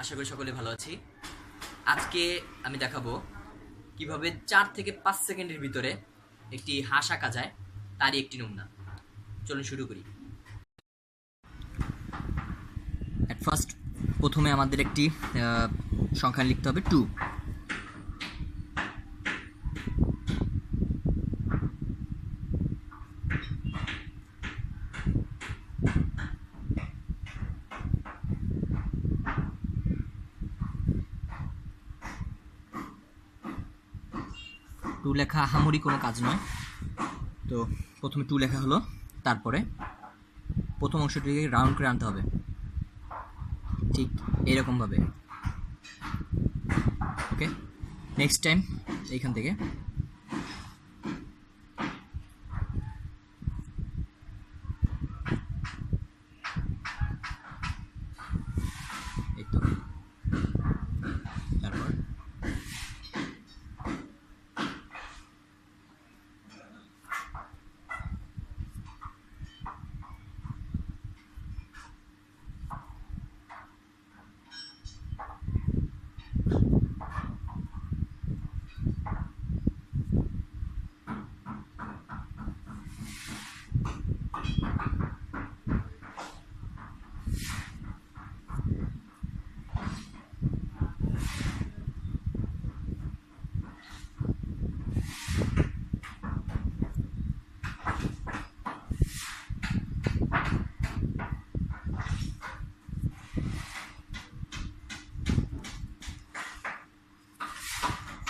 আশা করি সকলে ভালো আছি। আজকে আমি দেখাবো কীভাবে চার থেকে পাঁচ সেকেন্ডের ভিতরে একটি হাঁস আঁকা যায়, তারই একটি নমুনা। চলুন শুরু করি। অ্যাট ফার্স্ট প্রথমে আমাদের একটি সংখ্যা লিখতে হবে টু টু লেখা আহামরি কোনো কাজ নয়। তো প্রথমে টু লেখা হলো, তারপরে প্রথম অংশটিকে রাউন্ড করে আনতে হবে। ঠিক এরকমভাবে। ওকে, নেক্সট টাইম এইখান থেকে। এই তো।